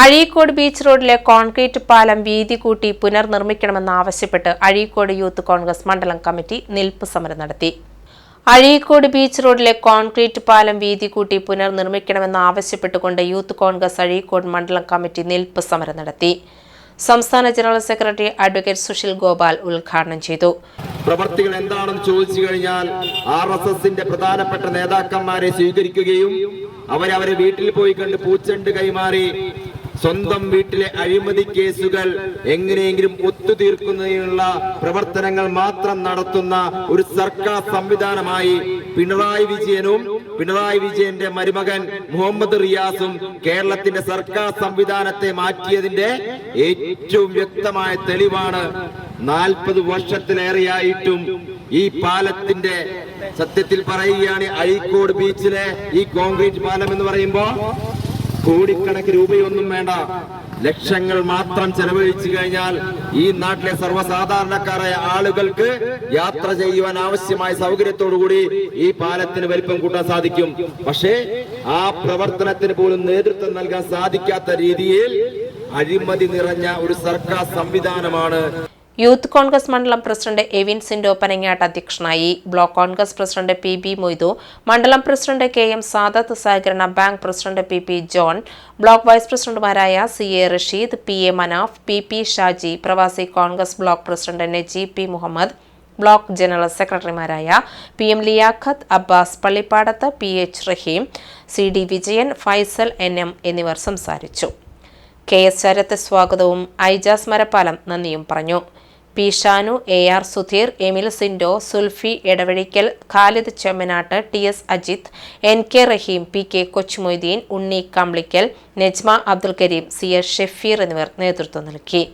Azhikode beach റോഡിലെ concrete പാലം വീതി കൂട്ടി പുനർനിർമ്മിക്കണമെന്നാവശ്യപ്പെട്ട് അഴീക്കോട് യൂത്ത് കോൺഗ്രസ് മണ്ഡലം കമ്മിറ്റി നിൽപ്പ് സമരം നടത്തി. അഴീക്കോട് ബീച്ച് റോഡിലെ കോൺക്രീറ്റ് പാലം വീതി കൂട്ടി പുനർനിർമ്മിക്കണമെന്ന് ആവശ്യപ്പെട്ടുകൊണ്ട് യൂത്ത് കോൺഗ്രസ് അഴീക്കോട് മണ്ഡലം കമ്മിറ്റി നിൽപ്പ് സമരം നടത്തി. സംസ്ഥാന general secretary advocate Sushil Gopal ഉദ്ഘാടനം ചെയ്തു. പ്രവർത്തികൾ എന്താണെന്ന് ചോദിച്ചു കഴിഞ്ഞാൽ ആർ എസ് എസിന്റെ പ്രധാനപ്പെട്ട നേതാക്കന്മാരെ സ്വീകരിക്കുകയും അവരവരെ വീട്ടിൽ പോയി കണ്ട് പൂച്ചണ്ട് കൈമാറി സ്വന്തം വീട്ടിലെ അഴിമതി കേസുകൾ എങ്ങനെയെങ്കിലും ഒത്തുതീർക്കുന്നതിനുള്ള പ്രവർത്തനങ്ങൾ മാത്രം നടത്തുന്ന ഒരു സർക്കാർ സംവിധാനമായി പിണറായി വിജയനും പിണറായി വിജയന്റെ മരുമകൻ മുഹമ്മദ് റിയാസും കേരളത്തിന്റെ സർക്കാർ സംവിധാനത്തെ മാറ്റിയതിന്റെ ഏറ്റവും വ്യക്തമായ തെളിവാണ് നാൽപ്പത് വർഷത്തിലേറെയായിട്ടും ഈ പാലത്തിന്റെ സത്യത്തിൽ പറയുകയാണ് അഴീക്കോട് ബീച്ചിലെ ഈ കോൺക്രീറ്റ് പാലം എന്ന് പറയുമ്പോ കോടിക്കണക്കിന് രൂപയൊന്നും വേണ്ട. ലക്ഷങ്ങൾ മാത്രം ചെലവഴിച്ചു കഴിഞ്ഞാൽ ഈ നാട്ടിലെ സർവസാധാരണക്കാരായ ആളുകൾക്ക് യാത്ര ചെയ്യുവാൻ ആവശ്യമായ സൗകര്യത്തോടുകൂടി ഈ പാലത്തിന് വലിപ്പം കൂട്ടാൻ സാധിക്കും. പക്ഷേ ആ പ്രവർത്തനത്തിന് പോലും നേതൃത്വം നൽകാൻ സാധിക്കാത്ത രീതിയിൽ അഴിമതി നിറഞ്ഞ ഒരു സർക്കാർ സംവിധാനമാണ് യൂത്ത് കോൺഗ്രസ് മണ്ഡലം പ്രസിഡന്റ് എവിൻ സിൻഡോ പനങ്ങാട്ട് അധ്യക്ഷനായി. Block Congress president P B Moidu മണ്ഡലം പ്രസിഡന്റ് കെ എം സാദത്ത് സഹകരണ bank president P P John block vice പ്രസിഡന്റുമാരായ C A Rasheed P A Manaf P P Shaji Pravasi Congress block president Najeeb P Muhammad block general സെക്രട്ടറിമാരായ P M Liyaqat Abbas Pallippadath P H Raheem C D Vijayan Faisal N M എന്നിവർ സംസാരിച്ചു. K S Sarath സ്വാഗതവും ഐജാസ് മരപ്പാലം നന്ദിയും പറഞ്ഞു. P Shanu A R Sudheer Emil Sindo Sulfi Edavazhikkal Khalid Chemmanattu T S Ajith N K Raheem P K Kochumoideen Unni Kamplikkal Najma Abdul Kareem C S Shefeer എന്നിവർ നേതൃത്വം നൽകി.